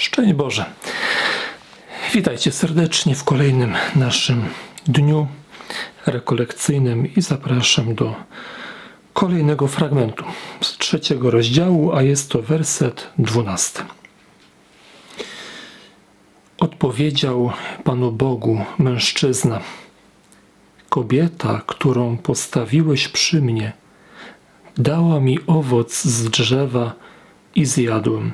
Szczęść Boże. Witajcie serdecznie w kolejnym naszym dniu rekolekcyjnym i zapraszam do kolejnego fragmentu z trzeciego rozdziału, a jest to werset dwunasty. Odpowiedział Panu Bogu mężczyzna: Kobieta, którą postawiłeś przy mnie, dała mi owoc z drzewa i zjadłem.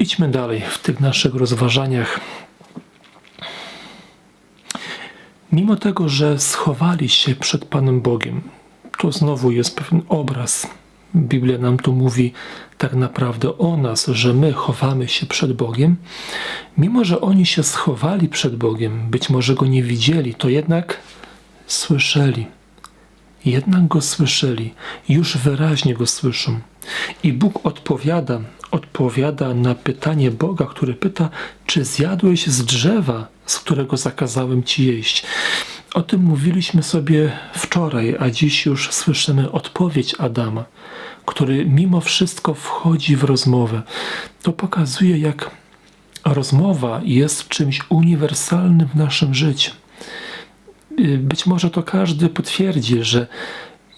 Idźmy dalej w tych naszych rozważaniach. Mimo tego, że schowali się przed Panem Bogiem, to znowu jest pewien obraz. Biblia nam tu mówi tak naprawdę o nas, że my chowamy się przed Bogiem. Mimo, że oni się schowali przed Bogiem, być może go nie widzieli, to jednak słyszeli. Jednak go słyszeli, już wyraźnie go słyszą. I Bóg odpowiada, odpowiada na pytanie Boga, który pyta, czy zjadłeś z drzewa, z którego zakazałem ci jeść. O tym mówiliśmy sobie wczoraj, a dziś już słyszymy odpowiedź Adama, który mimo wszystko wchodzi w rozmowę. To pokazuje, jak rozmowa jest czymś uniwersalnym w naszym życiu. Być może to każdy potwierdzi, że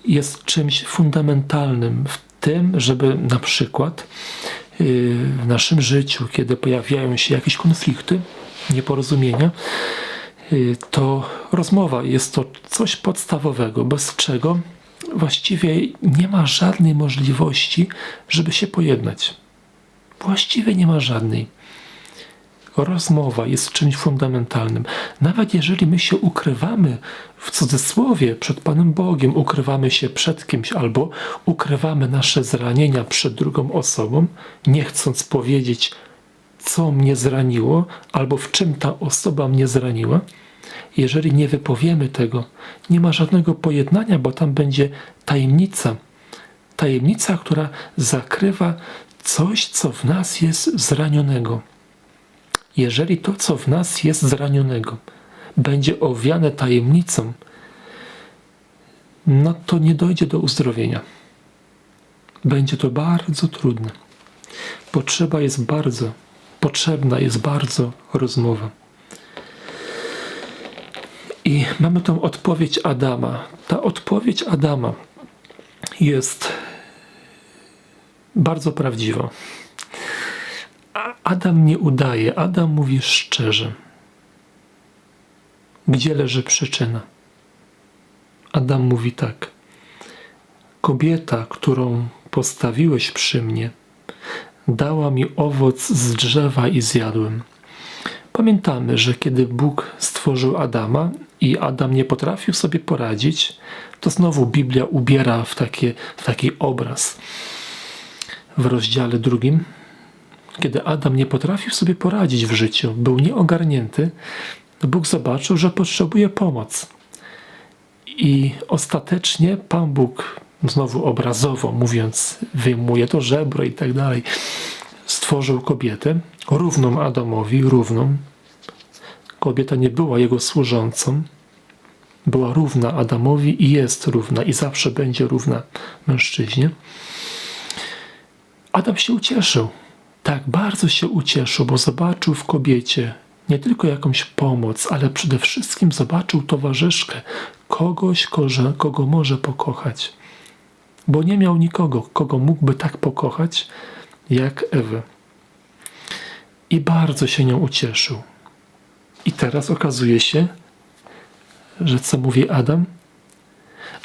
jest czymś fundamentalnym w tym, żeby na przykład yy, w naszym życiu, kiedy pojawiają się jakieś konflikty, nieporozumienia, yy, to rozmowa jest to coś podstawowego, bez czego właściwie nie ma żadnej możliwości, żeby się pojednać. Właściwie nie ma żadnej. Rozmowa jest czymś fundamentalnym. Nawet jeżeli my się ukrywamy w cudzysłowie przed Panem Bogiem, ukrywamy się przed kimś albo ukrywamy nasze zranienia przed drugą osobą, nie chcąc powiedzieć, co mnie zraniło albo w czym ta osoba mnie zraniła, jeżeli nie wypowiemy tego, nie ma żadnego pojednania, bo tam będzie tajemnica. Tajemnica, która zakrywa coś, co w nas jest zranionego. Jeżeli to, co w nas jest zranionego, będzie owiane tajemnicą, no to nie dojdzie do uzdrowienia. Będzie to bardzo trudne. Potrzeba jest bardzo, potrzebna jest bardzo rozmowa. I mamy tą odpowiedź Adama. Ta odpowiedź Adama jest bardzo prawdziwa. Adam nie udaje, Adam mówi szczerze. Gdzie leży przyczyna? Adam mówi tak. Kobieta, którą postawiłeś przy mnie, dała mi owoc z drzewa i zjadłem. Pamiętamy, że kiedy Bóg stworzył Adama i Adam nie potrafił sobie poradzić, to znowu Biblia ubiera w, takie, w taki obraz. W rozdziale drugim, kiedy Adam nie potrafił sobie poradzić w życiu, był nieogarnięty, Bóg zobaczył, że potrzebuje pomoc. I ostatecznie Pan Bóg, znowu obrazowo mówiąc, wyjmuje to żebro i tak dalej, stworzył kobietę równą Adamowi, równą. Kobieta nie była jego służącą, była równa Adamowi i jest równa i zawsze będzie równa mężczyźnie. Adam się ucieszył. Tak, bardzo się ucieszył, bo zobaczył w kobiecie nie tylko jakąś pomoc, ale przede wszystkim zobaczył towarzyszkę, kogoś, kogo może pokochać. Bo nie miał nikogo, kogo mógłby tak pokochać jak Ewę. I bardzo się nią ucieszył. I teraz okazuje się, że co mówi Adam?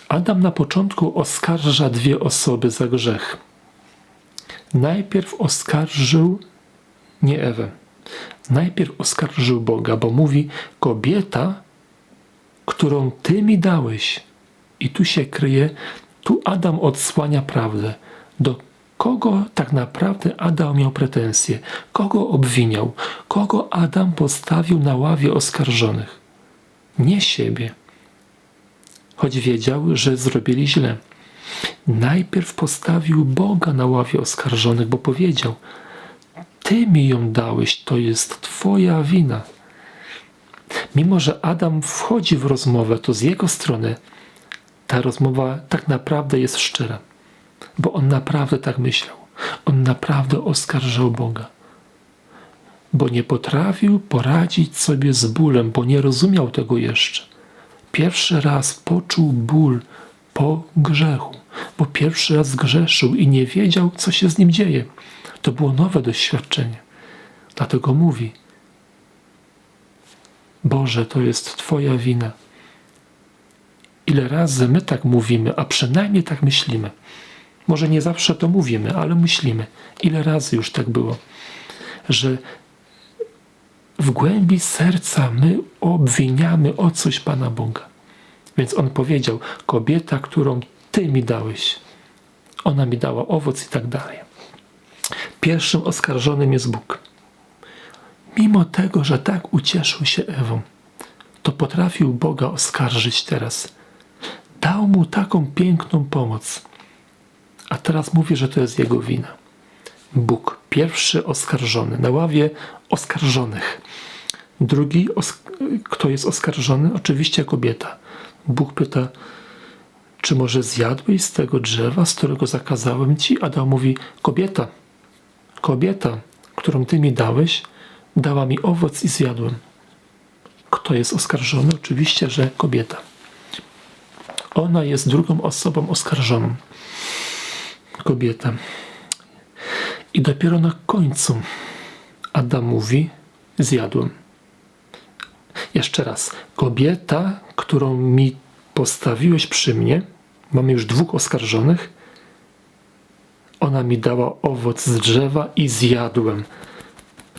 Adam na początku oskarża dwie osoby za grzech. Najpierw oskarżył nie Ewę. Najpierw oskarżył Boga, bo mówi: Kobieta, którą ty mi dałeś. I tu się kryje, tu Adam odsłania prawdę. Do kogo tak naprawdę Adam miał pretensje? Kogo obwiniał? Kogo Adam postawił na ławie oskarżonych? Nie siebie. Choć wiedział, że zrobili źle. Najpierw postawił Boga na ławie oskarżonych, bo powiedział: Ty mi ją dałeś, to jest Twoja wina. Mimo, że Adam wchodzi w rozmowę, to z jego strony ta rozmowa tak naprawdę jest szczera, bo on naprawdę tak myślał. On naprawdę oskarżał Boga. Bo nie potrafił poradzić sobie z bólem, bo nie rozumiał tego jeszcze. Pierwszy raz poczuł ból po grzechu, bo pierwszy raz grzeszył i nie wiedział, co się z nim dzieje. To było nowe doświadczenie. Dlatego mówi: Boże, to jest Twoja wina. Ile razy my tak mówimy, a przynajmniej tak myślimy. Może nie zawsze to mówimy, ale myślimy. Ile razy już tak było, że w głębi serca my obwiniamy o coś Pana Boga. Więc on powiedział: Kobieta, którą Ty mi dałeś, ona mi dała owoc i tak dalej. Pierwszym oskarżonym jest Bóg. Mimo tego, że tak ucieszył się Ewą, to potrafił Boga oskarżyć teraz. Dał mu taką piękną pomoc, a teraz mówi, że to jest jego wina. Bóg, pierwszy oskarżony, na ławie oskarżonych. Drugi, kto jest oskarżony? Oczywiście kobieta. Bóg pyta, czy może zjadłeś z tego drzewa, z którego zakazałem ci? Adam mówi, kobieta, kobieta, którą ty mi dałeś, dała mi owoc i zjadłem. Kto jest oskarżony? Oczywiście, że kobieta. Ona jest drugą osobą oskarżoną. Kobieta. I dopiero na końcu Adam mówi: Zjadłem. Jeszcze raz. Kobieta, którą mi postawiłeś przy mnie, mamy już dwóch oskarżonych. Ona mi dała owoc z drzewa i zjadłem.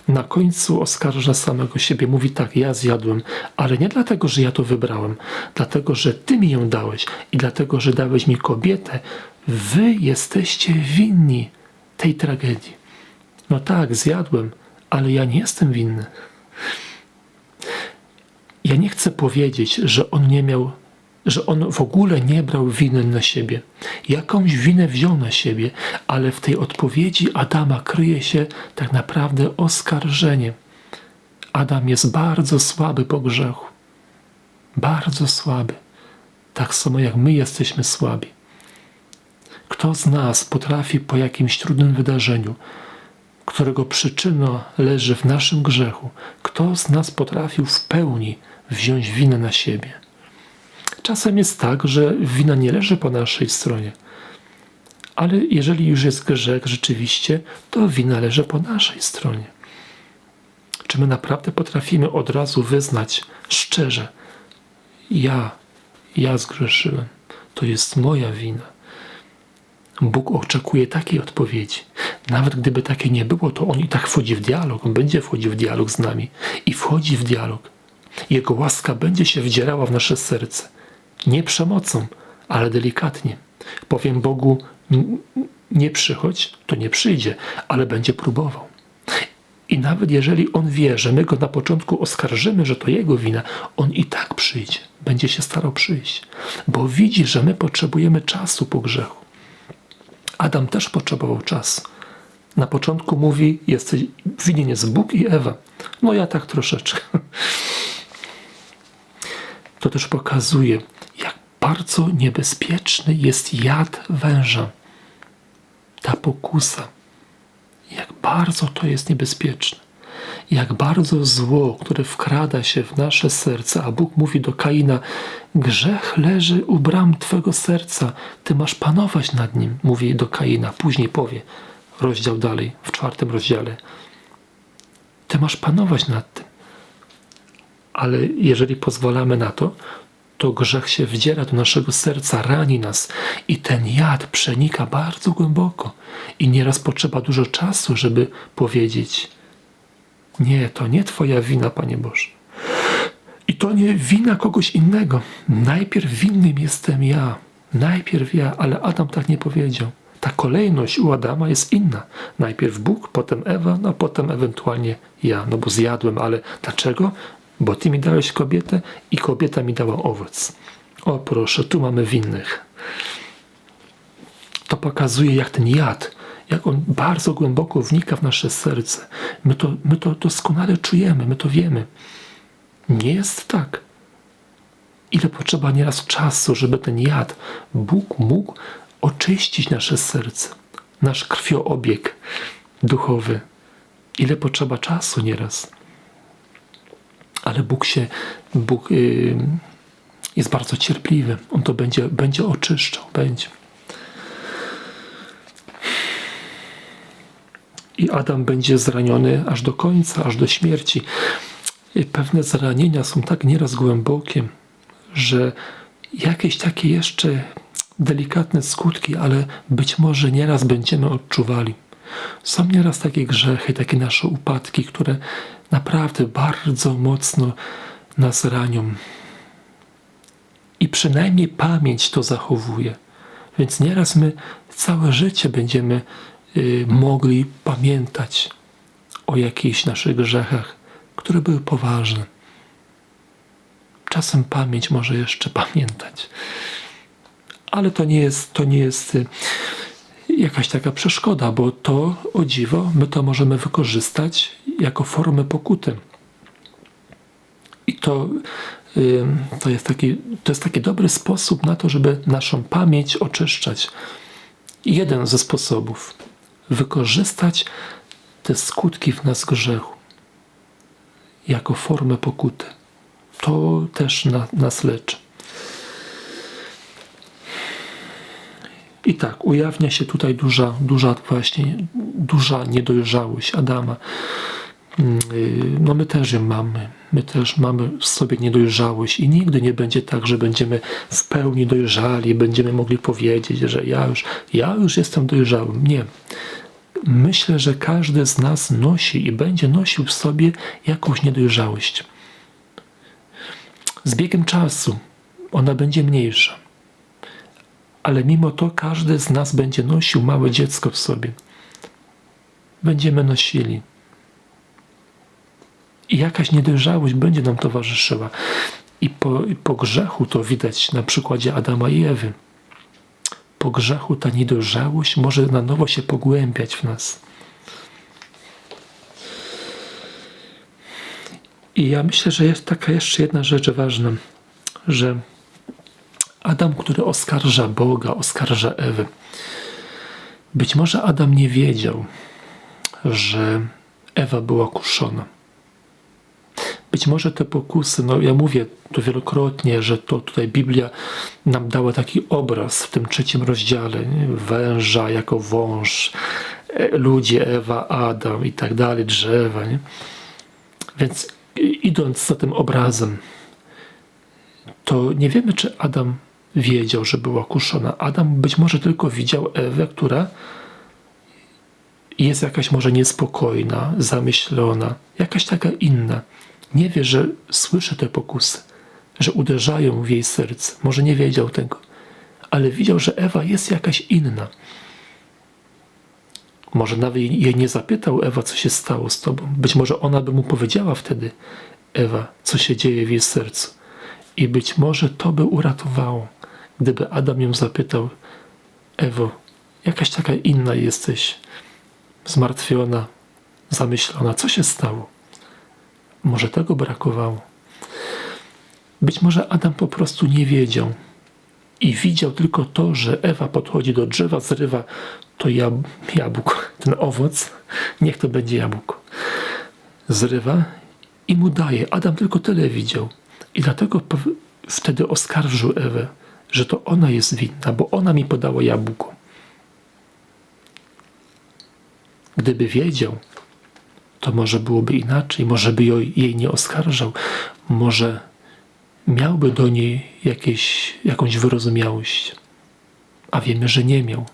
Na końcu oskarża samego siebie. Mówi tak, ja zjadłem, ale nie dlatego, że ja to wybrałem, dlatego, że ty mi ją dałeś i dlatego, że dałeś mi kobietę. Wy jesteście winni tej tragedii. No tak, zjadłem, ale ja nie jestem winny. Ja nie chcę powiedzieć, że on nie miał, że on w ogóle nie brał winy na siebie. Jakąś winę wziął na siebie, ale w tej odpowiedzi Adama kryje się tak naprawdę oskarżenie. Adam jest bardzo słaby po grzechu. Bardzo słaby. Tak samo jak my jesteśmy słabi. Kto z nas potrafi po jakimś trudnym wydarzeniu którego przyczyna leży w naszym grzechu, kto z nas potrafił w pełni wziąć winę na siebie. Czasem jest tak, że wina nie leży po naszej stronie. Ale jeżeli już jest grzech rzeczywiście, to wina leży po naszej stronie. Czy my naprawdę potrafimy od razu wyznać szczerze: Ja, ja zgrzeszyłem, to jest moja wina. Bóg oczekuje takiej odpowiedzi. Nawet gdyby takie nie było, to On i tak wchodzi w dialog, On będzie wchodził w dialog z nami i wchodzi w dialog. Jego łaska będzie się wdzierała w nasze serce. Nie przemocą, ale delikatnie. Powiem Bogu, nie przychodź, to nie przyjdzie, ale będzie próbował. I nawet jeżeli on wie, że my go na początku oskarżymy, że to jego wina, on i tak przyjdzie, będzie się starał przyjść, bo widzi, że my potrzebujemy czasu po grzechu. Adam też potrzebował czasu. Na początku mówi, jesteś, winien jest Bóg i Ewa. No ja tak troszeczkę. To też pokazuje, jak bardzo niebezpieczny jest jad węża. Ta pokusa. Jak bardzo to jest niebezpieczne. Jak bardzo zło, które wkrada się w nasze serce, a Bóg mówi do Kaina: Grzech leży u bram twego serca, ty masz panować nad nim, mówi do Kaina. Później powie, rozdział dalej, w czwartym rozdziale. Ty masz panować nad tym. Ale jeżeli pozwalamy na to, to grzech się wdziera do naszego serca, rani nas i ten jad przenika bardzo głęboko. I nieraz potrzeba dużo czasu, żeby powiedzieć: Nie, to nie Twoja wina, Panie Boże. I to nie wina kogoś innego. Najpierw winnym jestem ja. Najpierw ja, ale Adam tak nie powiedział. Ta kolejność u Adama jest inna. Najpierw Bóg, potem Ewa, no potem ewentualnie ja, no bo zjadłem, ale dlaczego? Bo ty mi dałeś kobietę i kobieta mi dała owoc. O proszę, tu mamy winnych. To pokazuje, jak ten jad, jak on bardzo głęboko wnika w nasze serce. My to, my to doskonale czujemy, my to wiemy. Nie jest tak. Ile potrzeba nieraz czasu, żeby ten jad Bóg mógł oczyścić nasze serce. nasz krwioobieg duchowy. Ile potrzeba czasu nieraz. Ale Bóg się, Bóg yy, jest bardzo cierpliwy. On to będzie, będzie oczyszczał, będzie. I Adam będzie zraniony aż do końca, aż do śmierci. I pewne zranienia są tak nieraz głębokie, że jakieś takie jeszcze delikatne skutki, ale być może nieraz będziemy odczuwali. Są nieraz takie grzechy, takie nasze upadki, które naprawdę bardzo mocno nas ranią. I przynajmniej pamięć to zachowuje. Więc nieraz my całe życie będziemy y, mogli pamiętać o jakichś naszych grzechach, które były poważne. Czasem pamięć może jeszcze pamiętać. Ale to nie jest, to nie jest y, jakaś taka przeszkoda, bo to o dziwo my to możemy wykorzystać jako formę pokuty. I to, to, jest taki, to jest taki dobry sposób na to, żeby naszą pamięć oczyszczać. Jeden ze sposobów wykorzystać te skutki w nas grzechu jako formę pokuty. To też na, nas leczy. I tak, ujawnia się tutaj duża, duża właśnie, duża niedojrzałość Adama. Mm, y, no my też ją mamy. My też mamy w sobie niedojrzałość i nigdy nie będzie tak, że będziemy w pełni dojrzali, będziemy mogli powiedzieć, że ja już, ja już jestem dojrzałym. Nie. Myślę, że każdy z nas nosi i będzie nosił w sobie jakąś niedojrzałość. Z biegiem czasu ona będzie mniejsza ale mimo to każdy z nas będzie nosił małe dziecko w sobie. Będziemy nosili. I jakaś niedojrzałość będzie nam towarzyszyła. I po, I po grzechu to widać na przykładzie Adama i Ewy. Po grzechu ta niedojrzałość może na nowo się pogłębiać w nas. I ja myślę, że jest taka jeszcze jedna rzecz ważna, że Adam, który oskarża Boga, oskarża Ewę. Być może Adam nie wiedział, że Ewa była kuszona. Być może te pokusy, no ja mówię tu wielokrotnie, że to tutaj Biblia nam dała taki obraz w tym trzecim rozdziale, nie? węża jako wąż, e, ludzie, Ewa, Adam i tak dalej, drzewa. Nie? Więc idąc za tym obrazem, to nie wiemy, czy Adam wiedział, że była kuszona. Adam być może tylko widział Ewę, która jest jakaś może niespokojna, zamyślona, jakaś taka inna. Nie wie, że słyszy te pokusy, że uderzają w jej serce. Może nie wiedział tego, ale widział, że Ewa jest jakaś inna. Może nawet jej nie zapytał Ewa, co się stało z tobą. Być może ona by mu powiedziała wtedy, Ewa, co się dzieje w jej sercu. I być może to by uratowało. Gdyby Adam ją zapytał, Ewo, jakaś taka inna jesteś, zmartwiona, zamyślona, co się stało? Może tego brakowało. Być może Adam po prostu nie wiedział i widział tylko to, że Ewa podchodzi do drzewa, zrywa to jab jabłko, ten owoc, niech to będzie jabłko. Zrywa i mu daje. Adam tylko tyle widział. I dlatego wtedy oskarżył Ewę że to ona jest winna, bo ona mi podała jabłko. Gdyby wiedział, to może byłoby inaczej, może by jej nie oskarżał, może miałby do niej jakieś, jakąś wyrozumiałość. A wiemy, że nie miał,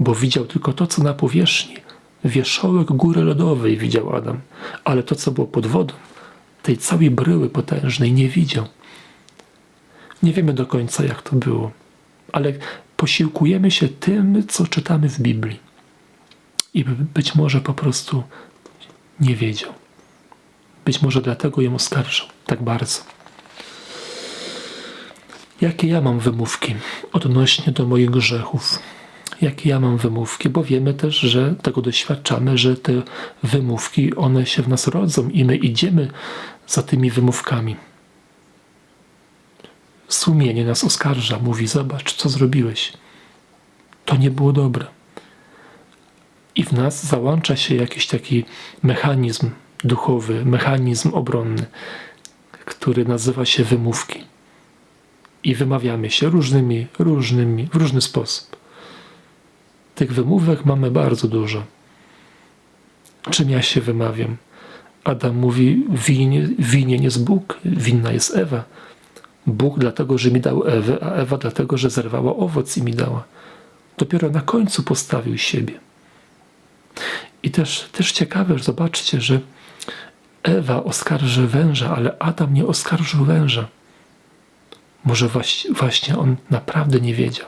bo widział tylko to, co na powierzchni. Wierzchołek góry lodowej widział Adam, ale to, co było pod wodą, tej całej bryły potężnej nie widział. Nie wiemy do końca, jak to było, ale posiłkujemy się tym, co czytamy w Biblii. I być może po prostu nie wiedział. Być może dlatego ją oskarżał tak bardzo. Jakie ja mam wymówki odnośnie do moich grzechów? Jakie ja mam wymówki? Bo wiemy też, że tego doświadczamy, że te wymówki, one się w nas rodzą i my idziemy za tymi wymówkami. Sumienie nas oskarża, mówi: Zobacz, co zrobiłeś. To nie było dobre. i w nas załącza się jakiś taki mechanizm duchowy, mechanizm obronny, który nazywa się wymówki. I wymawiamy się różnymi, różnymi, w różny sposób. Tych wymówek mamy bardzo dużo. Czym ja się wymawiam? Adam mówi, winie, winien jest Bóg, winna jest Ewa. Bóg dlatego, że mi dał Ewę, a Ewa dlatego, że zerwała owoc i mi dała. Dopiero na końcu postawił siebie. I też, też ciekawe, że zobaczcie, że Ewa oskarży węża, ale Adam nie oskarżył węża. Może właśnie, on naprawdę nie wiedział,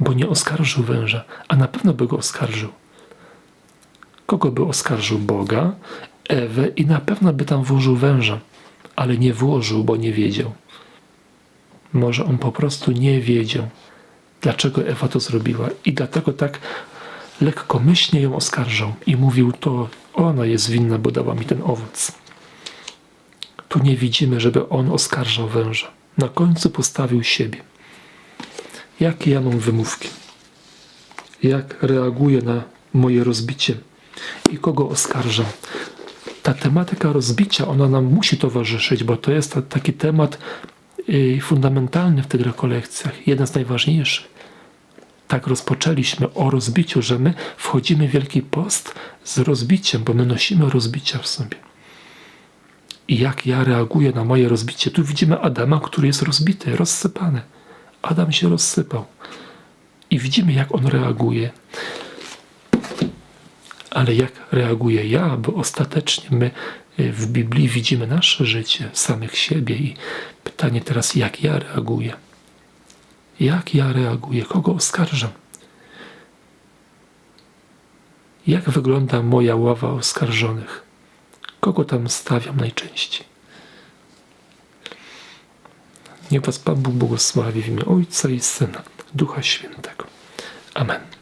bo nie oskarżył węża, a na pewno by go oskarżył. Kogo by oskarżył? Boga, Ewę i na pewno by tam włożył węża, ale nie włożył, bo nie wiedział. Może on po prostu nie wiedział, dlaczego Ewa to zrobiła i dlatego tak lekkomyślnie ją oskarżał i mówił to ona jest winna, bo dała mi ten owoc. Tu nie widzimy, żeby on oskarżał węża. Na końcu postawił siebie. Jakie ja mam wymówki? Jak reaguję na moje rozbicie? I kogo oskarżam? Ta tematyka rozbicia, ona nam musi towarzyszyć, bo to jest ta- taki temat y, fundamentalny w tych rekolekcjach, jeden z najważniejszych tak rozpoczęliśmy o rozbiciu, że my wchodzimy w Wielki Post z rozbiciem, bo my nosimy rozbicia w sobie. I jak ja reaguję na moje rozbicie? Tu widzimy Adama, który jest rozbity, rozsypany. Adam się rozsypał. I widzimy, jak on reaguje. Ale jak reaguję ja, bo ostatecznie my y, w Biblii widzimy nasze życie, samych siebie i pytanie teraz, jak ja reaguję? Jak ja reaguję? Kogo oskarżam? Jak wygląda moja ława oskarżonych? Kogo tam stawiam najczęściej? Niech Was Pan Bóg błogosławi w imię Ojca i Syna, Ducha Świętego. Amen.